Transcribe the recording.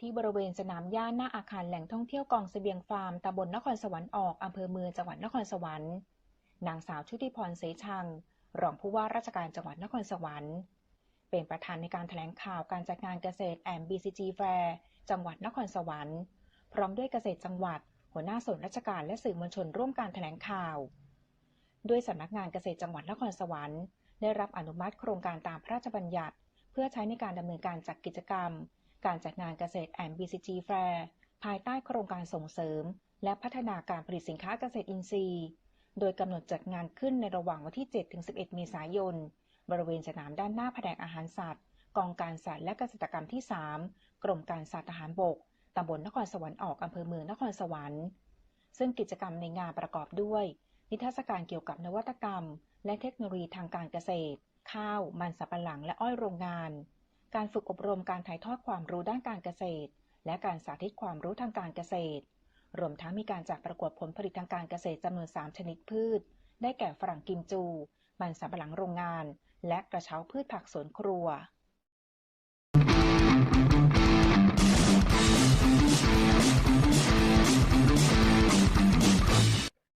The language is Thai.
ที่บริเวณสนามหญ้าหน้าอาคารแหล่งท่องเที่ยวกองเสบียงฟาร์มตำบลนครสวรรค์ออกอำเภอเมืองจังหวัดนครสวรรค์นางสาวชุติพรเสชัง รองผู้ว่าราชการจังหวัดนครสวรรค์ เป็นประธานในการแถลงข่าวการจัดงานเกษตรแอม BCG แฟร์จังหวัดนครสวรรค์ พร้อมด้วยเกษตรจังหวัด หัวหน้าส่วนราชการและสื่อมวลชนร่วมการแถลงข่าว ด้วยสำนักงานเกษตรจังหวัดนครสวรรค์ ได้รับอนุมัติโครงการตามพระราชบัญญัติ เพื่อใช้ในการดำเนินการจัดกิจกรรม การจัดงานเกษตรแอม BCG แฟร์ภายใต้โครงการส่งเสริม และพัฒนาการผลิตสินค้าเกษตรอินทรีย์ โดยกำหนดจัดงานขึ้นในระหว่างวันที่ 7-11 เมษายน บริเวณสนามด้านหน้าแผนกอาหารสัตว์ กองการสัตว์และเกษตรกรรมที่ 3 กรมการสัตว์ทหารบกตำบลนครสวรรค์ออกอำเภอเมืองนครสวรรค์ ซึ่งกิจกรรมในงานประกอบด้วย นิทรรศการเกี่ยวกับนวัตกรรม และเทคโนโลยีทางการเกษตร ข้าว มันสำปะหลัง และอ้อยโรงงาน การฝึกอบรมการถ่ายทอดความรู้ด้านการเกษตร และการสาธิตความรู้ทางการเกษตร รวมทั้งมีการจัดประกวดผลผลิตทางการเกษตรจำนวน 3 ชนิดพืช ได้แก่ฝรั่งกิมจู มันสำปะหลังโรงงาน และกระเช้าพืชผักสวนครัว